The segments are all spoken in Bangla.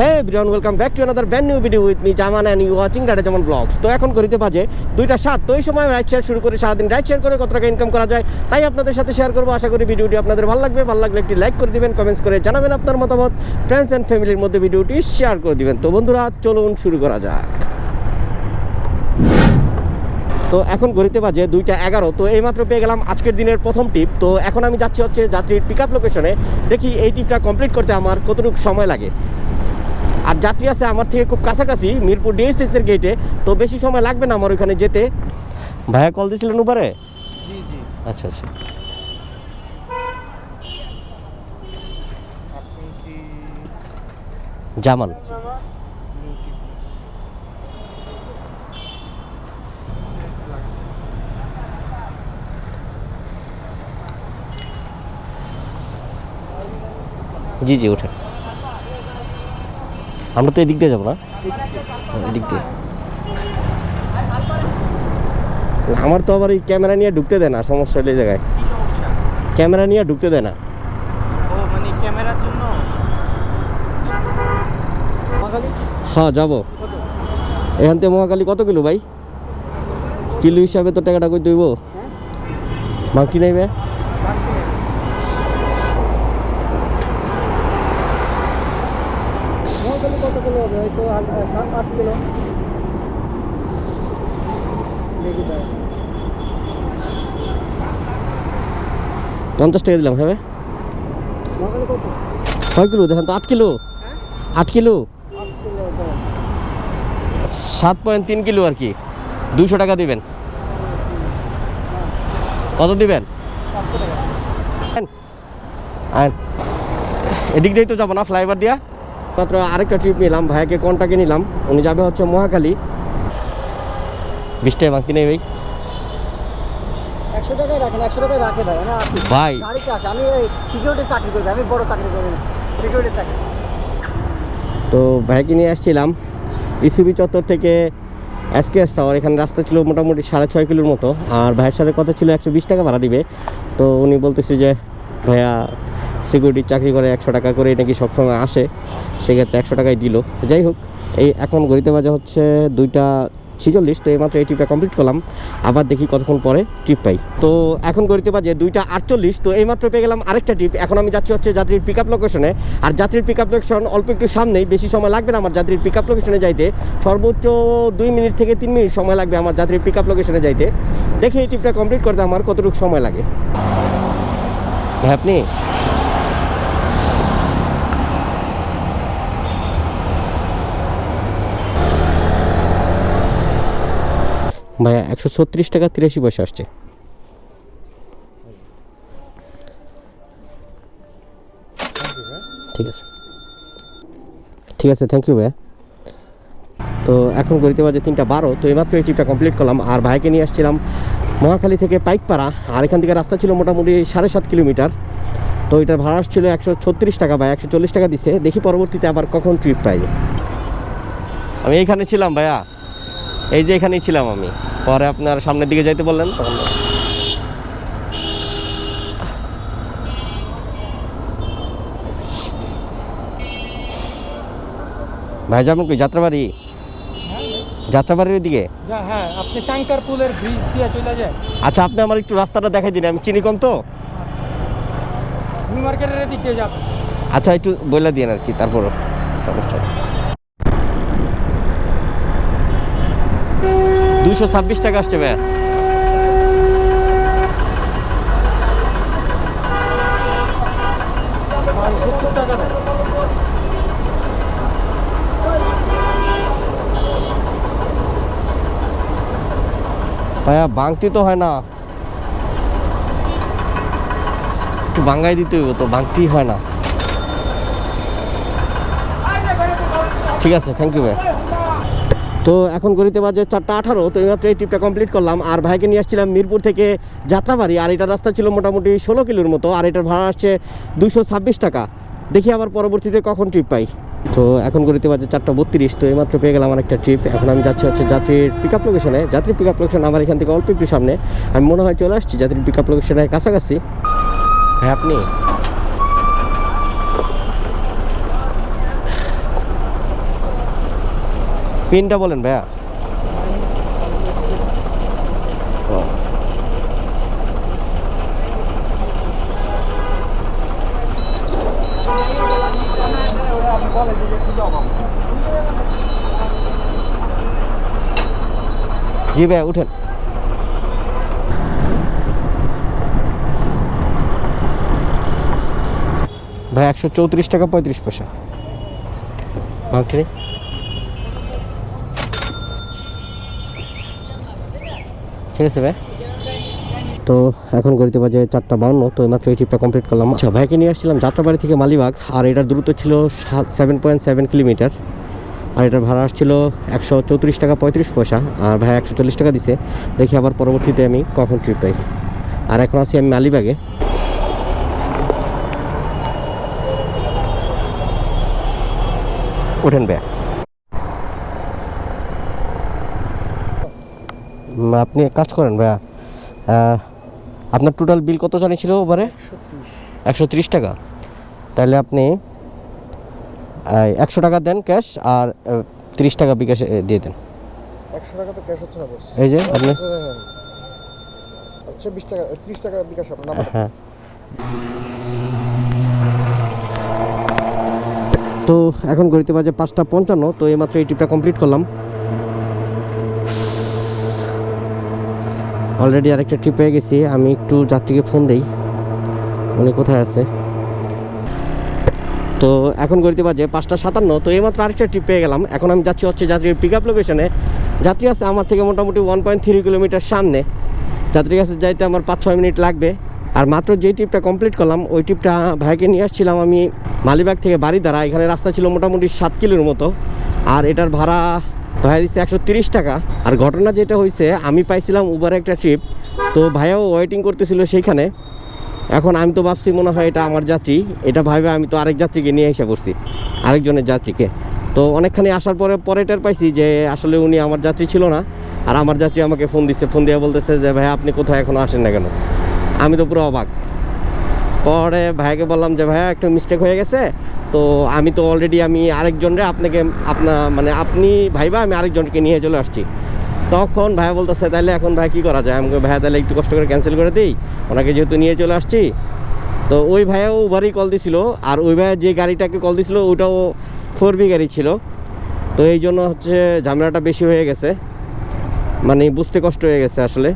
Hey everyone welcome back to another brand new video with me Zaman and you watching data Zaman vlogs তো এখন করিতে বাজে দুইটা সাত, তো এই সময় রাইড শেয়ার শুরু করে, সারাদিন রাইড শেয়ার করে কত টাকা ইনকাম করা যায়, তাই আপনাদের সাথে শেয়ার করব। আশা করি ভিডিওটি আপনাদের ভালো লাগবে, ভালো লাগলে একটি লাইক করে দিবেন কমেন্টস করে জানাবেন আপনার মতামত ফ্রেন্ডস অ্যান্ড ফ্যামিলির মধ্যে ভিডিওটি শেয়ার করে দিবেন। তো বন্ধুরা, চলুন শুরু করা যাক। তো এখন ঘড়িতে বাজে দুইটা এগারো, তো এইমাত্র পেয়ে গেলাম আজকের দিনের প্রথম টিপ তো এখন আমি যাচ্ছি হচ্ছে যাত্রীর পিক আপ লোকেশনে দেখি এই টিপটা কমপ্লিট করতে আমার কতটুকু সময় লাগে। আর যাত্রী আছে আমার থেকে খুব কাছাকাছি মিরপুর ডিএসএস এর গেটে তো বেশি সময় লাগবে না আমার ওইখানে যেতে? ভাইয়া কল দিয়েছিলেন উবারে জি আচ্ছা আচ্ছা। জামান জি জি ওঠেন। আমরা তো এদিক দিয়ে যাব না। এদিক দিয়ে। আমার তো আবার এই ক্যামেরা নিয়ে ঢুকতে দেয় না সমস্যা হলে এই জায়গায়। ক্যামেরা নিয়ে ঢুকতে দেয় না। ও মানে ক্যামেরার জন্য? বাঙালি হ্যাঁ যাব। এখান থেকে মহাকালী কত কিলো ভাই? কিলো হিসাবে তো টাকাটা কই দইব? বাকি নেবে বাংতি নেই। মহাকালী কত আহ, সাত আট কিলো। পঞ্চাশ টাকা দিলাম হবে কয় কিলো দেখেন তো আট কিলো। হ্যাঁ? আট কিলো? দাও। সাত পয়েন্ট তিন কিলো আর কি। দুশো টাকা দিবেন। কত দিবেন? এদিক দিয়েই তো যাব না ফ্লাইওভার দিয়া। মাত্র আরেকটা ট্রিপ নিলাম ভাইয়াকে কন্টাকে নিলাম। উনি যাবে হচ্ছে মহাকালী বিশ টাকা বাকি নেই ভাই। একশো টাকায় রাখেন একশো টাকায় রাখে ভাই না আসি ভাই। গাড়িতে আসে আমি সিকিউরিটি চাকরি করি আমি বড় চাকরি করি সিকিউরিটি চাকরি। তো ভাইকে নিয়ে আসছিলাম। ইসিবি চত্বর থেকে এসকেএস টাওয়ার এখানে রাস্তা ছিল মোটামুটি সাড়ে ছয় কিলোর মতো। আর ভাইয়ের সাথে কথা ছিল একশো বিশ টাকা ভাড়া দিবে। তো উনি বলতেছে যে ভাইয়া সিকিউরিটির চাকরি করে একশো টাকা করে নাকি সবসময় আসে, সেক্ষেত্রে একশো টাকাই দিল। যাই হোক, এই এখন ঘড়িতে বাজে হচ্ছে দুইটা ছিচল্লিশ, তো এইমাত্র এই ট্রিপটা কমপ্লিট করলাম। আবার দেখি কতক্ষণ পরে ট্রিপ পাই। তো এখন ঘড়িতে বাজে দুইটা আটচল্লিশ, তো এইমাত্র পেয়ে গেলাম আরেকটা ট্রিপ এখন আমি যাচ্ছি হচ্ছে যাত্রীর পিক আপ লোকেশনে আর যাত্রীর পিক আপ লোকেশন অল্প একটু সামনেই, বেশি সময় লাগবে না আমার যাত্রীর পিক আপ লোকেশনে যাইতে। সর্বোচ্চ দুই মিনিট থেকে তিন মিনিট সময় লাগবে আমার যাত্রীর পিক আপ লোকেশনে যাইতে। দেখি এই ট্রিপটা কমপ্লিট করতে আমার কতটুকু সময় লাগে। ভাই আপনি একশো ছত্রিশ টাকা তিরাশি পয়সা আসছে। ঠিক আছে। ঠিক আছে থ্যাংক ইউ ভাইয়া তো এখন গড়িতে বাজে তিনটা বারো, তো এইমাত্র এই ট্রিপটা কমপ্লিট করলাম। আর ভাইকে নিয়ে আসছিলাম মহাখালী থেকে পাইকপাড়া। আর এখান থেকে রাস্তা ছিল মোটামুটি সাড়ে সাত কিলোমিটার। তো এটার ভাড়া আসছিল একশো ছত্রিশ টাকা বা একশো চল্লিশ টাকা দিছে। দেখি পরবর্তীতে আবার কখন ট্রিপ পাই। আমি এইখানে ছিলাম ভাইয়া। এই যে এখানেই ছিলাম আমি। পরে আপনার সামনের দিকে যাইতে বললেন তখন ভাই যাবেন কি যাত্রাবাড়ি? যাত্রাবাড়ির দিকে হ্যাঁ আপনি টাঙ্কার পুলের ব্রিজ দিয়ে চলে যায় আচ্ছা আপনি আমার একটু রাস্তাটা দেখাই দিন আমি চিনি কম তো। মার্কেটের দিকে যাবেন আচ্ছা একটু বলে দিন আর কি তারপর সমস্যা দুশো ছাব্বিশ টাকা আসছে ভাইয়া। ভাইয়া, বাংতি তো হয় না। একটু বাঙ্গাই দিতে হইব তো বাংতি হয় না। ঠিক আছে থ্যাংক ইউ ভাই তো এখন গড়িতে বাজে চারটা আঠারো, তো এইমাত্র এই ট্রিপটা কমপ্লিট করলাম। আর ভাইকে নিয়ে আসছিলাম মিরপুর থেকে যাত্রাবাড়ি, আর এটার রাস্তা ছিল মোটামুটি ষোলো কিলোর মতো, আর এটার ভাড়া আসছে দুশো ছাব্বিশ টাকা। দেখি আবার পরবর্তীতে কখন ট্রিপ পাই। তো এখন গড়িতে বাজে চারটা বত্রিশ, তো এইমাত্র পেয়ে গেলাম আমার একটা ট্রিপ এখন আমি যাচ্ছি হচ্ছে যাত্রীর পিক আপ লোকেশনে যাত্রীর পিক আপ লোকেশন আমার এখান থেকে অল্প একটু সামনে। আমি মনে হয় চলে আসছি যাত্রীর পিক আপ লোকেশনের কাছাকাছি। হ্যাঁ আপনি? পিনটা বলেন ভাইয়া। জি ভাইয়া উঠেন। ভাই একশো চৌত্রিশ টাকা পঁয়ত্রিশ পয়সা। নেই ঠিক আছে ভাই? তো এখন গড়িতে বাজে চারটা বাউন্ন তো এইমাত্র এই ট্রিপটা কমপ্লিট করলাম। আচ্ছা ভাইকে নিয়ে আসছিলাম যাত্রাবাড়ি থেকে মালিবাগ আর এটার দূরত্ব ছিল সাত সেভেন পয়েন্ট সেভেন কিলোমিটার আর এটার ভাড়া আসছিল একশো চৌত্রিশ টাকা পঁয়ত্রিশ পয়সা আর ভাই একশো চল্লিশ টাকা দিছে। দেখি আবার পরবর্তীতে আমি কখন ট্রিপ পাই। আর এখন আছি আমি মালিবাগে। ওঠেন ভাইয়া। আপনি এক কাজ করেন ভাইয়া আপনার টোটাল বিল কত জানিয়েছিল ওবারে? একশো ত্রিশ। টাকা। তাহলে আপনি একশো টাকা দেন ক্যাশ আর তিরিশ টাকা বিকাশে দিয়ে দেন। একশো টাকা তো ক্যাশ হচ্ছে না বস এই যে আপনি আচ্ছা বিশ টাকা ত্রিশ টাকা বিকাশ আপনার হ্যাঁ। তো এখন ঘড়িতে বাজে পাঁচটা পঞ্চান্ন তো এইমাত্র এই ট্রিপটা কমপ্লিট করলাম। অলরেডি আরেকটা ট্রিপ পেয়ে গেছি। আমি একটু যাত্রীকে ফোন দেই। উনি কোথায় আছে? তো এখন গড়িতে বাজে পাঁচটা সাতান্ন। তো এই এইমাত্র আরেকটা ট্রিপ পেয়ে গেলাম। এখন আমি যাচ্ছি হচ্ছে যাত্রীর পিক আপ লোকেশনে যাত্রী আছে আমার থেকে মোটামুটি ওয়ান পয়েন্ট থ্রি কিলোমিটার সামনে। যাত্রীর কাছে যাইতে আমার পাঁচ ছয় মিনিট লাগবে। আর মাত্র যেই ট্রিপটা কমপ্লিট করলাম, ওই ট্রিপটা ভাইকে নিয়ে আসছিলাম আমি মালিবাগ থেকে বাড়ি দ্বারা এখানে রাস্তা ছিল মোটামুটি সাত কিলোর মতো। আর এটার ভাড়া ভাইয়া দিচ্ছে একশো টাকা। আর ঘটনা যেটা হয়েছে আমি পাইছিলাম উবারে একটা ট্রিপ তো ভাইয়াও ওয়েটিং করতেছিল সেইখানে। এখন আমি তো ভাবছি মনে হয় এটা আমার যাত্রী। এটা ভাবে আমি তো আরেক যাত্রীকে নিয়ে এসে করছি, আরেকজনের যাত্রীকে। তো অনেকখানি আসার পরে পরেটার পাইছি যে আসলে উনি আমার যাত্রী ছিল না, আর আমার যাত্রী আমাকে ফোন দিচ্ছে ফোন দিয়ে বলতেছে যে ভাই আপনি কোথায় এখনও আসেন না কেন? আমি তো পুরো অবাক। পরে ভাইকে বললাম যে, ভাইয়া, একটু মিস্টেক হয়ে গেছে তো আমি তো অলরেডি আমি আরেকজনরে আপনাকে আপনার মানে আপনি ভাইবা আমি আরেকজনকে নিয়ে চলে আসছি। তখন ভাইয়া বলতেছে তাহলে এখন ভাই কী করা যায়? আমি বলি, ভাইয়া তাহলে একটু কষ্ট করে ক্যান্সেল করে দিই। ওনাকে যেহেতু নিয়ে চলে আসছি। তো ওই ভাইয়াও উবারই কল দিছিল আর ওই ভাইয়া যে গাড়িটাকে কল দিছিল ওটাও ফোর বি গাড়ি ছিল। তো এই জন্য হচ্ছে ঝামেলাটা বেশি হয়ে গেছে। মানে বুঝতে কষ্ট হয়ে গেছে আসলে।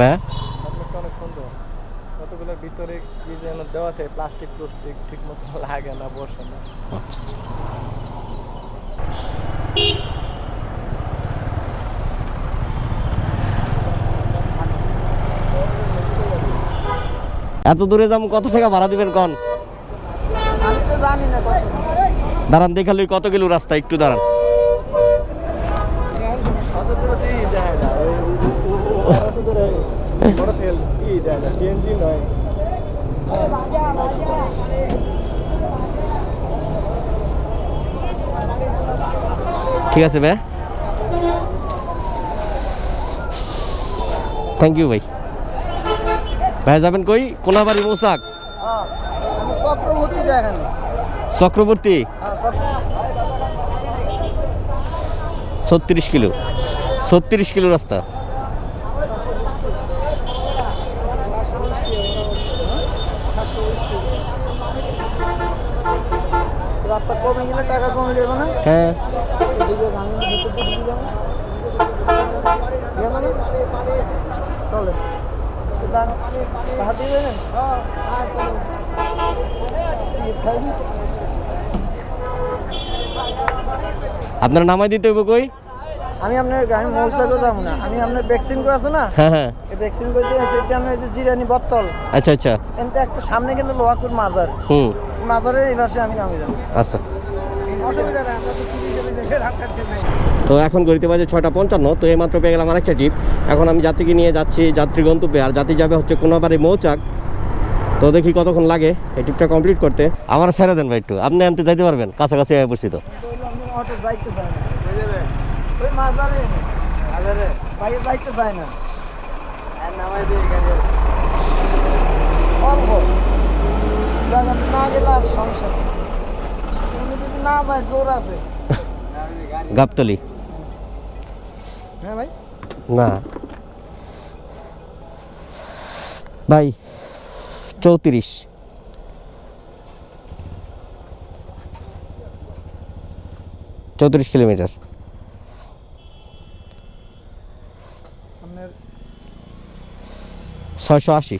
হ্যাঁ অনেক সুন্দর। কতগুলোর ভিতরে কি যেন দেওয়া থাকে প্লাস্টিক প্লাস্টিক ঠিক মতো লাগে না বসে না। আচ্ছা। এত দূরে যাব কত টাকা ভাড়া দিবেন কন? আমি তো জানি না কত। দাঁড়ান দেখালি কত কিলো রাস্তা একটু দাঁড়ান। ঠিক আছে ভাই। থ্যাংক ইউ ভাই। ভাই, যাবেন কই? কোনাবাড়ি মৌসাক চক্রবর্তী? ছত্রিশ কিলো। ছত্রিশ কিলো রাস্তা রাস্তা কমে গেলে টাকা কমে যাবে না? হ্যাঁ? চলে? আপনার নামাই দিতে হইব কই? আমি আপনার আমি মৌসাকে যাব না। আমি আপনার ভ্যাকসিন করে আছে না? হ্যাঁ হ্যাঁ। এই ভ্যাকসিন করে দিয়ে আমি ওই যে জিরানি বত্তল আচ্ছা আচ্ছা। এনতে একটু সামনে গেলে লোহাকুর মাজার। হুম। মাজারের এই পাশে আমি নামে যাব আচ্ছা। তো এখন গড়িতে বাজে ছয়টা পঞ্চান্ন তো এই মাত্র পেয়ে গেলাম আরেকটা জিপ। এখন আমি যাত্রীকে নিয়ে যাচ্ছি যাত্রী গন্তব্যে আর যাত্রী যাবে হচ্ছে কোনাবাড়ি মৌচাক। তো দেখি কতক্ষণ লাগে এই ট্রিপটা কমপ্লিট করতে। আমার ছেড়ে দেন ভাই একটু আপনি আনতে যাইতে পারবেন কাছাকাছি আয় পড়ছি তো। যাইতে চায় না ওই মাঝারে বাইরে যাইতে চায় না অল্প জায়গা না গেলে আর সমস্যা নেই। যদি না যায় জোর আছে। গাবতলি। হ্যাঁ ভাই? না। ভাই চৌত্রিশ। চৌত্রিশ কিলোমিটার। ছয়শো আশি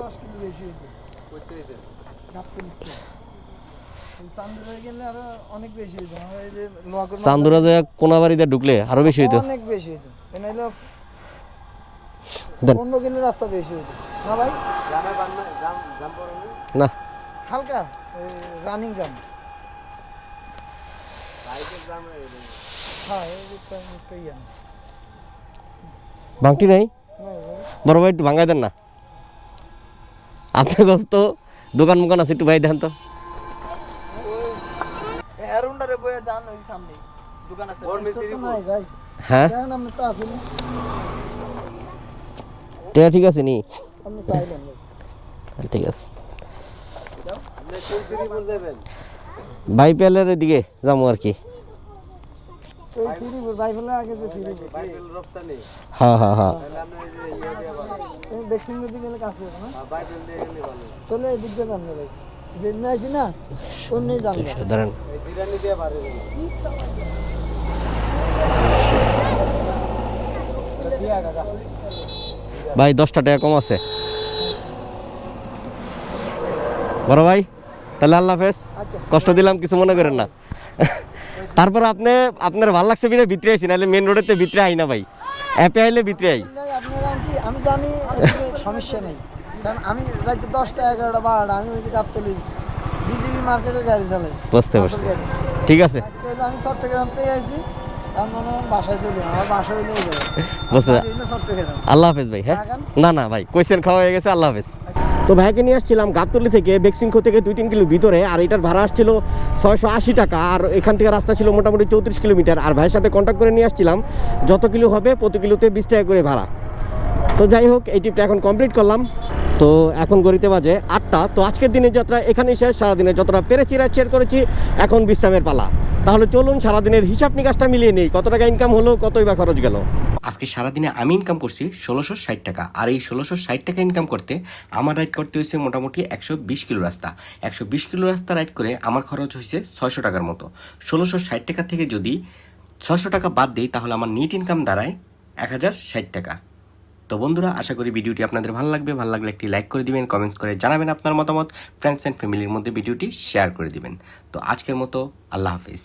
দশ কিলো বেশি হয়েছে গাবতলীতে। এই চান্দুরে গেলে আরও অনেক বেশি হইতো। চান্দুরা যে কোনাবাড়িতে ঢুকলে আরও বেশি হইতো। অনেক বেশি হইতো। এনে হলো দেন। অন্য গেলে রাস্তা বেশি হইতো। না ভাই? না। হালকা? রানিং জাম হ্যাঁ এই দিকটা একটু ইয়ে ভাঙটি নাই? বড় ভাই একটু ভাঙাই দেন না। আপনার তো দোকান মোকান আছে একটু ভাই দেন তো। বয়ে যান ওই সামনে দোকান আছে। হ্যাঁ? টেয়া ঠিক আছে নি। ভাই। ঠিক আছে। ভাই পেলের দিকে যাব আর কি। হ্যাঁ হ্যাঁ হ্যাঁ। এই ভ্যাকসিন গেলে কাছে তাহলে দিক দিয়ে জানবে যেদিন আইছি না অন্যই জানবে ধরেন ভাই দশটা টাকা কম আছে। বড় ভাই তাহলে আল্লাহ হাফেজ। আচ্ছা। কষ্ট দিলাম কিছু মনে করেন না। তারপর আপনি আপনার ভালো লাগছে বিধে ভিতরে আইসি নাহলে মেন রোডেতে ভিতরে আই না ভাই। অ্যাপে আইলে ভিতরে আই। আমি জানি সমস্যা নেই। কারণ আমি রাতে দশটা এগারোটা বারোটা আমি ওইদিকে গাবতলি বিজেপি মার্কেটের গাড়ি চালাই। বুঝতে পারছি। ঠিক আছে। আজকে হলো আমি চট্টগ্রাম থেকে আইছি তার মনে হয় আল্লাহ হাফেজ ভাই হ্যাঁ? না না ভাই কোয়েশ্চেন খাওয়া হয়ে গেছে আল্লাহ হাফেজ। তো ভাইকে নিয়ে আসছিলাম গাবতলি থেকে বেক্সিংখো থেকে দুই তিন কিলো ভিতরে আর এটার ভাড়া আসছিল ছয়শো আশি টাকা আর এখান থেকে রাস্তা ছিল মোটামুটি চৌত্রিশ কিলোমিটার। আর ভাইয়ের সাথে কন্ট্যাক্ট করে নিয়ে আসছিলাম যত কিলো হবে প্রতি কিলোতে বিশ টাকা করে ভাড়া। তো যাই হোক এই ট্রিপটা এখন কমপ্লিট করলাম। তো এখন গড়িতে বাজে আটটা। তো আজকের দিনের যাত্রা এখানেই শেষ। সারাদিনে যতটা পেরেছি রাইড শেয়ার করেছি, এখন বিশ্রামের পালা। তাহলে চলুন, সারাদিনের হিসাব নিকাশটা মিলিয়ে নেই। কত টাকা ইনকাম হলো, কতই বা খরচ গেল? আজকে সারাদিনে আমি ইনকাম করছি ষোলোশো ষাট টাকা। আর এই ষোলোশো ষাট টাকা ইনকাম করতে আমার রাইড করতে হয়েছে মোটামুটি একশো বিশ কিলো রাস্তা। একশো বিশ কিলো রাস্তা রাইড করে আমার খরচ হয়েছে ছয়শো টাকার মতো। ষোলোশো ষাট টাকা থেকে যদি ছশো টাকা বাদ দিই, তাহলে আমার নিট ইনকাম দাঁড়ায় এক হাজার ষাট টাকা। তো বন্ধুরা, আশা করি ভিডিওটি আপনাদের ভালো লাগবে। ভালো লাগলে একটি লাইক করে দিবেন কমেন্টস করে জানাবেন আপনার মতামত ফ্রেন্ডস অ্যান্ড ফ্যামিলির মধ্যে ভিডিওটি শেয়ার করে দিবেন। তো আজকের মতো আল্লাহ হাফিজ।